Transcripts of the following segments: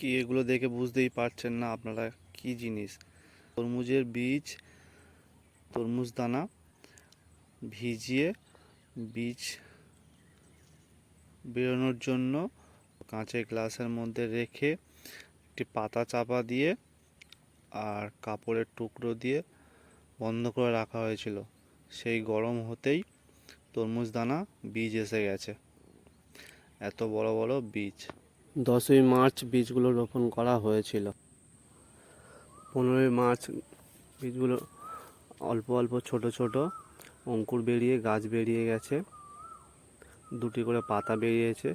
কি এগুলো দেখে বুঝতেই পারছেন না আপনারা কি জিনিস? তরমুজের বীজ, তরমুজ দানা ভিজিয়ে বীজ বেরোনোর জন্য কাঁচের গ্লাসের মধ্যে রেখে একটি পাতা চাপা দিয়ে আর কাপড়ের টুকরো দিয়ে বন্ধ করে রাখা হয়েছিল। সেই গরম হতেই তরমুজ দানা বীজ এসে গেছে। এত বড় বড় বীজ। দশই মার্চ বীজগুলো রোপণ করা হয়েছিল। পনেরোই মার্চ বীজগুলো অল্প অল্প ছোট ছোট অঙ্কুর বেরিয়ে গাছ বেরিয়ে গেছে। দুটি করে পাতা বেরিয়েছে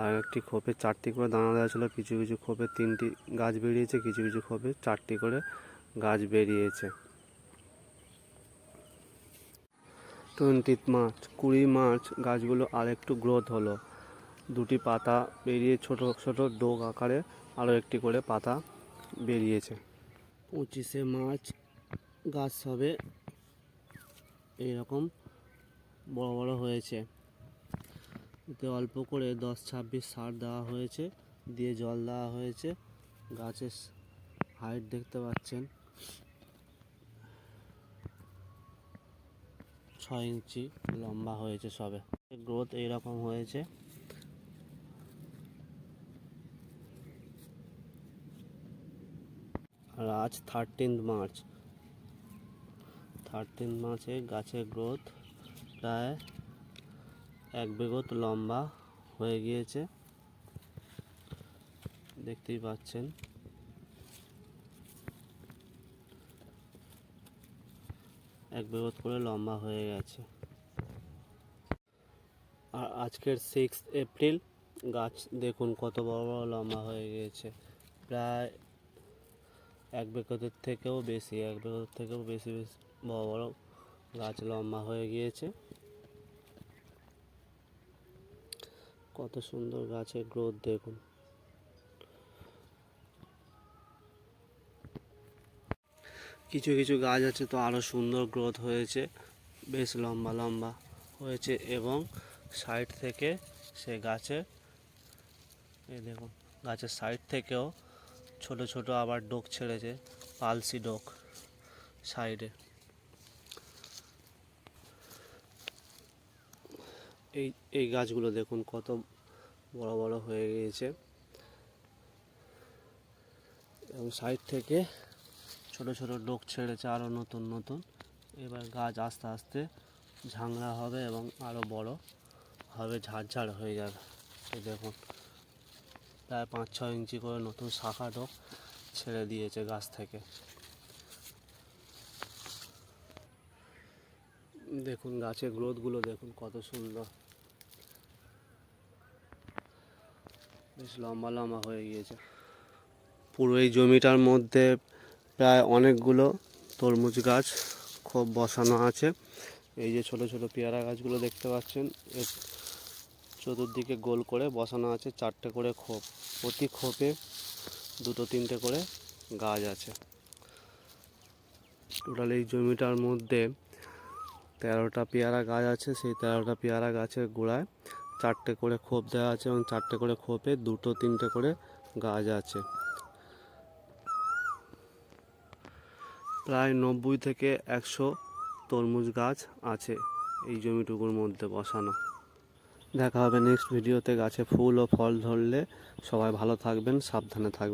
আর একটি খোপে চারটি করে দানা দেওয়া ছিল। কিছু কিছু খোপে তিনটি গাছ বেরিয়েছে, কিছু কিছু খোপে চারটি করে গাছ বেরিয়েছে। টোয়েন্টি মার্চ, কুড়ি মার্চ গাছগুলো আরেকটু গ্রোথ হলো। দুটি পাতা বেরিয়ে ছোট ছোট ডোক আকারে আরও একটি করে পাতা বেরিয়েছে। পঁচিশে মার্চ গাছ সবে এইরকম বড় বড় হয়েছে। এতে অল্প করে দশ, ছাব্বিশ সার দেওয়া হয়েছে। দিয়ে জল দেওয়া হয়েছে। গাছের হাইট দেখতে পাচ্ছেন। ছয় ইঞ্চি লম্বা হয়েছে সবে। গ্রোথ এইরকম হয়েছে। আর আজ থার্টিন্থ মার্চ থার্টিন্থ মার্চে গাছের গ্রোথ প্রায় এক বেগত লম্বা হয়ে গিয়েছে। দেখতেই পাচ্ছেন। এক বেগত করে লম্বা হয়ে গেছে। আর আজকের সিক্স এপ্রিল গাছ দেখুন কত বড় বড় লম্বা হয়ে গিয়েছে। প্রায় এক বেকতের থেকেও বেশি, এক বেকতের থেকেও বেশি বেশি বড় বড় গাছ লম্বা হয়ে গিয়েছে। কত সুন্দর গাছের গ্রোথ দেখুন। কিছু কিছু গাছ আছে তো আরও সুন্দর গ্রোথ হয়েছে, বেশ লম্বা লম্বা হয়েছে এবং সাইড থেকে সে গাছে এই দেখুন, গাছের সাইড থেকেও ছোট ছোট আবার ডোক ছেড়েছে, পালসি ডোক সাইডে। এই এই গাছগুলো দেখুন কত বড় বড় হয়ে গিয়েছে। এবং সাইড থেকে ছোট ছোট ডোক ছেড়েছে আরও নতুন নতুন। এবার গাছ আস্তে আস্তে ঝাংড়া হবে এবং আরও বড় হবে, ঝাড়ঝাড় হয়ে যাবে। দেখুন। প্রায় পাঁচ ছ ইঞ্চি করে নতুন শাখা ডোক ছেড়ে দিয়েছে গাছ থেকে। দেখুন গাছের গ্রোথগুলো দেখুন কত সুন্দর। বেশ লম্বা লম্বা হয়ে গিয়েছে। পুরো এই জমিটার মধ্যে প্রায় অনেকগুলো তরমুজ গাছ খুব বসানো আছে। এই যে ছোট ছোট পেয়ারা গাছগুলো দেখতে পাচ্ছেন চতুর্দিকে গোল করে বসানো আছে, চারটে করে খোপ। প্রতি খোপে দুটো, তিনটে করে গাছ আছে। টোটাল এই জমিটার মধ্যে তেরোটা পেয়ারা গাছ আছে। সেই তেরোটা পেয়ারা গাছের গোড়ায় চারটে করে খোপ দেওয়া আছে এবং চারটে করে খোপে দুটো, তিনটে করে গাছ আছে। প্রায় নব্বই থেকে একশো তরমুজ গাছ আছে এই জমিটুকুর মধ্যে বসানো। দেখা হবে নেক্সট ভিডিওতে গাছে ফুল ও ফল ধরলে সবাই ভালো থাকবেন সাবধানে থাকবেন।